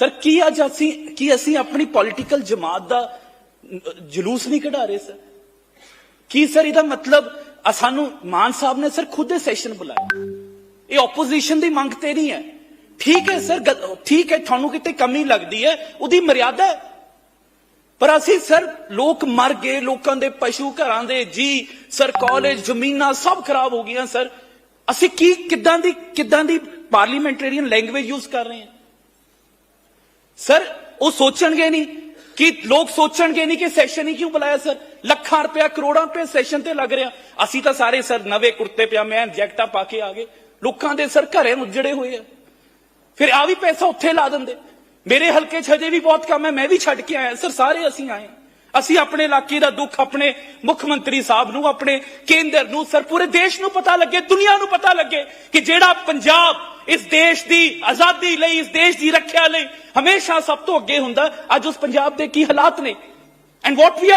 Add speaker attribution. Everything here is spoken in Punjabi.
Speaker 1: ਸਰ, ਕੀ ਅੱਜ ਅਸੀਂ ਕੀ ਅਸੀਂ ਆਪਣੀ ਪੋਲੀਟੀਕਲ ਜਮਾਤ ਦਾ ਜਲੂਸ ਨਹੀਂ ਕਢਾ ਰਹੇ, ਸਰ? ਕੀ ਸਰ ਇਹਦਾ ਮਤਲਬ ਸਾਨੂੰ ਮਾਨ ਸਾਹਿਬ ਨੇ ਸਰ ਖੁਦ ਇਹ ਸੈਸ਼ਨ ਬੁਲਾਇਆ। ਇਹ ਆਪੋਜੀਸ਼ਨ ਦੀ ਮੰਗ ਤੇ ਨਹੀਂ ਹੈ। ਠੀਕ ਹੈ ਸਰ, ਗੱਲ- ਠੀਕ ਹੈ, ਤੁਹਾਨੂੰ ਕਿਤੇ ਕਮੀ ਲੱਗਦੀ ਹੈ, ਉਹਦੀ ਮਰਿਆਦਾ ਪਰ ਅਸੀਂ ਸਰ, ਲੋਕ ਮਰ ਗਏ, ਲੋਕਾਂ ਦੇ ਪਸ਼ੂ ਘਰਾਂ ਦੇ ਜੀ, ਸਰ ਕਾਲਜ ਜ਼ਮੀਨਾਂ ਸਭ ਖਰਾਬ ਹੋ ਗਈਆਂ, ਸਰ। ਅਸੀਂ ਕੀ ਕਿੱਦਾਂ ਦੀ ਕਿੱਦਾਂ ਦੀ ਪਾਰਲੀਮੈਂਟੇਰੀਅਨ ਲੈਂਗੁਏਜ ਯੂਜ਼ ਕਰ ਰਹੇ ਹਾਂ? ਸਰ ਉਹ ਸੋਚਣਗੇ ਨਹੀਂ ਕਿ ਲੋਕ ਸੋਚਣਗੇ ਨਹੀਂ ਕਿ ਸੈਸ਼ਨ ਹੀ ਕਿਉਂ ਬੁਲਾਇਆ ਸਰ ਲੱਖਾਂ ਰੁਪਇਆ, ਕਰੋੜਾਂ ਰੁਪਏ ਸੈਸ਼ਨ ਤੇ ਲੱਗ ਰਿਹਾ। ਅਸੀਂ ਤਾਂ ਸਾਰੇ ਸਰ ਨਵੇਂ ਕੁੜਤੇ ਪਜਾਮੇ, ਜੈਕਟਾਂ ਪਾ ਕੇ ਆ ਗਏ। ਲੋਕਾਂ ਦੇ ਸਰ ਘਰੇ ਉੱਜੜੇ ਹੋਏ ਆ। ਫਿਰ ਆ ਵੀ ਪੈਸਾ ਉੱਥੇ ਲਾ ਦਿੰਦੇ। ਮੇਰੇ ਹਲਕੇ 'ਚ ਹਜੇ ਵੀ ਬਹੁਤ ਕੰਮ ਹੈ, ਮੈਂ ਵੀ ਛੱਡ ਕੇ ਆਇਆ ਸਰ ਸਾਰੇ ਅਸੀਂ ਆਏ ਅਸੀਂ ਆਪਣੇ ਇਲਾਕੇ ਦਾ ਦੁੱਖ, ਆਪਣੇ ਮੁੱਖ ਮੰਤਰੀ ਸਾਹਿਬ ਨੂੰ, ਆਪਣੇ ਕੇਂਦਰ ਨੂੰ ਸਰ ਪੂਰੇ ਦੇਸ਼ ਨੂੰ ਪਤਾ ਲੱਗੇ, ਦੁਨੀਆ ਨੂੰ ਪਤਾ ਲੱਗੇ ਕਿ ਜਿਹੜਾ ਪੰਜਾਬ ਇਸ ਦੇਸ਼ ਦੀ ਆਜ਼ਾਦੀ ਲਈ, ਇਸ ਦੇਸ਼ ਦੀ ਰੱਖਿਆ ਲਈ ਹਮੇਸ਼ਾ ਸਭ ਤੋਂ ਅੱਗੇ ਹੁੰਦਾ। ਅੱਜ ਉਸ ਪੰਜਾਬ ਦੇ ਕੀ ਹਾਲਾਤ ਨੇ? And what we R